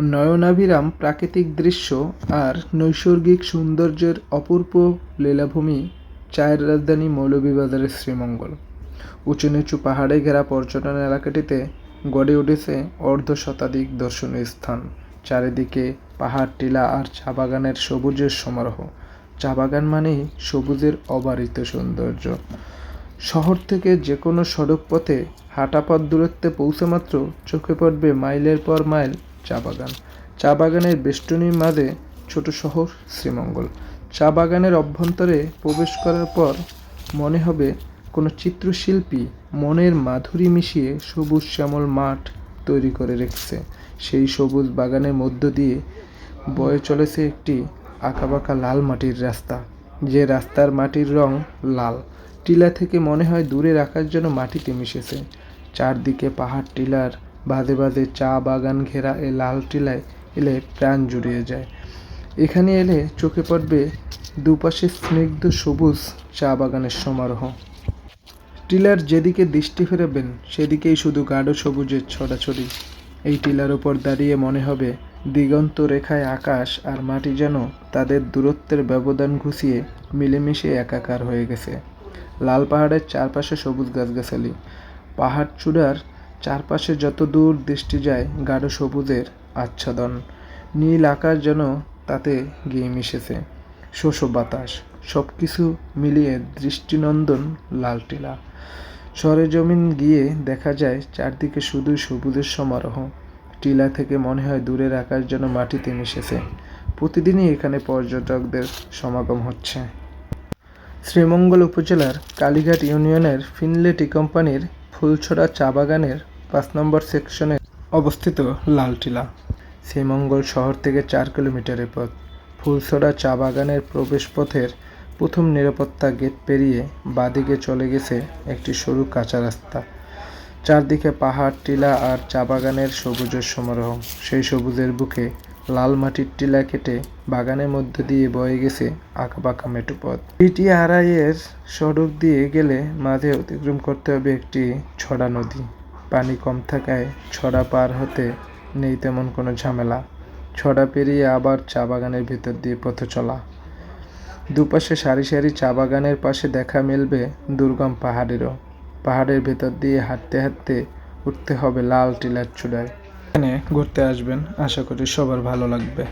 নয়নাভিরাম প্রাকৃতিক দৃশ্য আর নৈসর্গিক সৌন্দর্যের অপূর্ব লীলাভূমি চায়ের রাজধানী মৌলভীবাজারের শ্রীমঙ্গল। উঁচু নিচু পাহাড়ে ঘেরা পর্যটন এলাকাটিতে গড়ে উঠেছে অর্ধ শতাধিক দর্শনীয় স্থান। চারিদিকে পাহাড়, টিলা আর চা বাগানের সবুজের সমারোহ। চা বাগান মানেই সবুজের অবারিত সৌন্দর্য। শহর থেকে যে কোনো সড়ক পথে হাঁটা পথ দূরত্বে পৌঁছে মাত্র চোখে পড়বে মাইলের পর মাইল চা বাগান। চা বাগানের বেষ্টনীর মাঝে ছোট শহর শ্রীমঙ্গল। চা বাগানের অভ্যন্তরে প্রবেশ করার পর মনে হবে কোনো চিত্রশিল্পী মনের মাধুরী মিশিয়ে সবুজ শ্যামল মাঠ তৈরি করে রেখেছে। সেই সবুজ বাগানের মধ্য দিয়ে বয়ে চলেছে একটি আঁকাবাঁকা লাল মাটির রাস্তা। যে রাস্তার মাটির রং লাল, টিলা থেকে মনে হয় দূরে রাখার জন্য মাটিতে মিশেছে। চারদিকে পাহাড়, টিলার বাদে বাদে চা বাগান ঘেরা এ লাল টিলায় এলে প্রাণ জুড়িয়ে যায়। এখানে এলে চোখে পড়বে দুপাশে স্নিগ্ধ সবুজ চা বাগানের সমারোহ। টিলার যেদিকে দৃষ্টি ফেরাবেন, সেদিকেই শুধু গাঢ় সবুজের ছড়াছড়ি। এই টিলার ওপর দাঁড়িয়ে মনে হবে দিগন্ত রেখায় আকাশ আর মাটি যেন তাদের দূরত্বের ব্যবধান ঘুষিয়ে মিলেমিশে একাকার হয়ে গেছে। লাল পাহাড়ের চারপাশে সবুজ গাছগাছালি। পাহাড় চূড়ার চারপাশে যত দূর দৃষ্টি যায় গাঢ় সবুজের আচ্ছাদন। নীল আকাশ যেন তাতে গিয়ে মিশেছে। শোষ বাতাস সব কিছু মিলিয়ে দৃষ্টিনন্দন লাল টিলা সরেজমিন গিয়ে দেখা যায় চারদিকে শুধুই সবুজের সমারোহ। টিলা থেকে মনে হয় দূরের আকাশ যেন মাটিতে মিশেছে। প্রতিদিনই এখানে পর্যটকদের সমাগম হচ্ছে। শ্রীমঙ্গল উপজেলার কালীঘাট ইউনিয়নের ফিনলেটি কোম্পানির ফুলছড়া চা বাগানের পাঁচ নম্বর সেকশনে অবস্থিত লালটিলা শ্রীমঙ্গল শহর থেকে চার কিলোমিটারের পথ। ফুলছড়া চা বাগানের প্রবেশপথের প্রথম নিরাপত্তা গেট পেরিয়ে বাদিকে চলে গেছে একটি সরু কাঁচা রাস্তা। চারদিকে পাহাড়, টিলা আর চা বাগানের সবুজের সমারোহ। সেই সবুজের বুকে লাল মাটির টিলা কেটে বাগানের মধ্যে দিয়ে বয়ে গেছে আঁকাবাঁকা মেটু পথ। বিটিআরআই এর সড়ক দিয়ে গেলে মাঝে অতিক্রম করতে হবে একটি ছড়া নদী। পানি কম থাকায় ছড়া পার হতে নেই তেমন কোনো ঝামেলা। ছড়া পেরিয়ে আবার চা বাগানের ভিতর দিয়ে পথ চলা। দুপাশে সারি সারি চা বাগানের পাশে দেখা মিলবে দুর্গম পাহাড়েরও। পাহাড়ের ভেতর দিয়ে হাঁটতে হাঁটতে উঠতে হবে লাল টিলার চূড়ায়। এখানে ঘুরতে আসবেন, আশা করি সবার ভালো লাগবে।